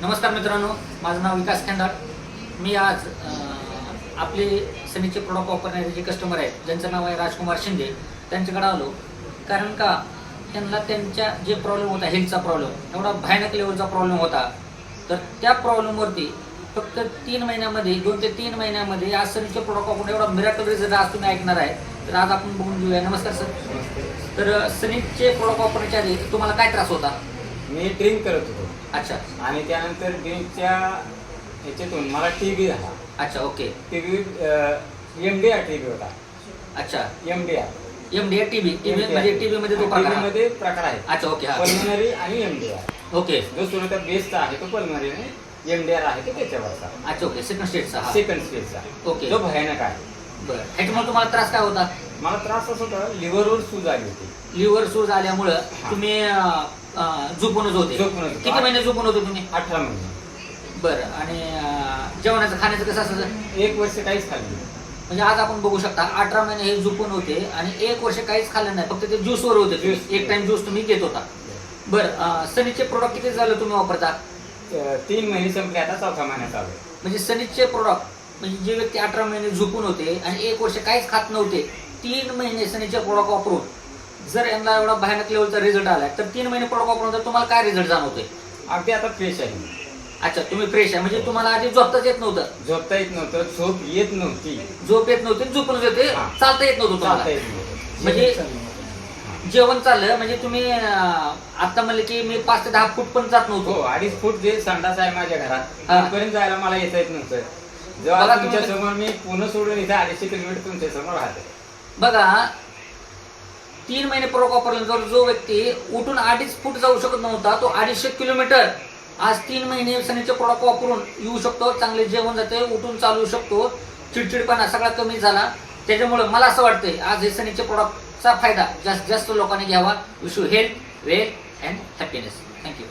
नमस्कार मित्रांनो माझं नाव विकास खेंडाळ. मी आज आपले सनीचे प्रोडक्ट वापरणारे जे कस्टमर आहेत ज्यांचं नाव आहे राजकुमार शिंदे त्यांच्याकडे आलो. कारण का त्यांना त्यांच्या जे प्रॉब्लेम होता हेल्थचा प्रॉब्लेम एवढा भयानक लेवलचा प्रॉब्लेम होता. तर त्या प्रॉब्लेमवरती फक्त तीन महिन्यामध्ये दोन ते तीन महिन्यामध्ये आज सनीचे प्रोडक्ट वापरून एवढा मिराकल रिझल्ट आज तुम्ही ऐकणार आहे. तर आज आपण बघून घेऊया. नमस्कार सर. तर सनीचे प्रोडक्ट वापरण्याच्या आधी तुम्हाला काय त्रास होता? मी ड्रिंक करत होतो. अच्छा. आणि त्यानंतर ड्रिंकच्या ह्याच्यातून मला टी बी झाला अच्छा okay. T B M D R T B होता. अच्छा. M D R M D TB TB म्हणजे टीबी मध्ये तो प्रकार. आहे. मध्ये प्रकार आहे अच्छा ओके हा. पल्मनरी आणि एम डी आर ओके. जो सुरुवात बेसचा आहे तो पल्मनरी आणि एम डी आर आहे तो त्याच्यावरचा. अच्छा ओके. सेकंड स्टेजचा हा. सेकंड स्टेजचा ओके. जो भयानक आहे. बरं. ह्याच्यामुळे तुम्हाला त्रास काय होता? मला त्रास असा होता लिव्हरवर सूज आली होती. लिव्हर सूज आल्यामुळं. तुम्ही अं, झोपूनच होते झोपूनच होतो. किती महिने झोपून होते तुम्ही अठरा महिने बरं आणि अं, जेवणाचं खाण्याचं कसं असायचं एक वर्ष काहीच खाल्लं नाही. म्हणजे आज आपण बघू शकता अठरा महिने हे झोपून होते आणि एक वर्ष काहीच खाल्लं नाही फक्त ते ज्यूसवर होते तुम्ही. Juice. एक टाइम ज्यूस तुम्ही घेत होता बरं अं, सनीचे प्रोडक्ट किती झालं तुम्ही वापरता तीन महिने संपले आता चौथा महिना चालू आहे. म्हणजे सनीचे प्रोडक्ट म्हणजे जे व्यक्ती अठरा महिने झोपून होते आणि एक वर्ष काहीच खात नव्हते तीन महिने सनीचे प्रोडक्ट वापरून जर यांना एवढा भयानक लेवलचा रिझल्ट आला तर तीन महिने प्रोडक्ट वापरून तर तुम्हाला काय रिझल्ट जाणवतोय? अगदी आता फ्रेश आहे. अच्छा तुम्ही फ्रेश आहे. म्हणजे तुम्हाला आधी झोपताच येत नव्हतं? झोपता येत नव्हतं झोप येत नव्हती. झोप येत नव्हती झोपूनच येते हा. चालता येत नव्हतं चालता तुम्हाला येत नव्हतं. म्हणजे जेवण चाललं म्हणजे तुम्ही आता म्हणले की मी पाच ते दहा फूट पण जात हो नव्हतो अडीच फूट जे संडास आहे माझ्या घरात हा. तिथपर्यंत जायला मला येता येत नव्हतं. बघा जेव्हा तुम्ही- तुमच्यासमोर मी पुणे सोडून इथे अडीचशे किलोमीटर तुमच्यासमोर राहते बघा तीन महिने प्रोडक्ट वापरल्यानंतर जो व्यक्ती उठून अडीच फूट जाऊ शकत नव्हता तो अडीचशे किलोमीटर आज तीन महिने सनीचे प्रोडक्ट वापरून येऊ शकतो चांगले जेवण जाते उठून चालू शकतो चिडचिडपणा सगळा कमी झाला. त्याच्यामुळे मला असं वाटतंय आज हे सनीचे प्रोडक्टचा फायदा जास्त जास्त लोकांनी घ्यावा. Wish you health wealth and happiness thank you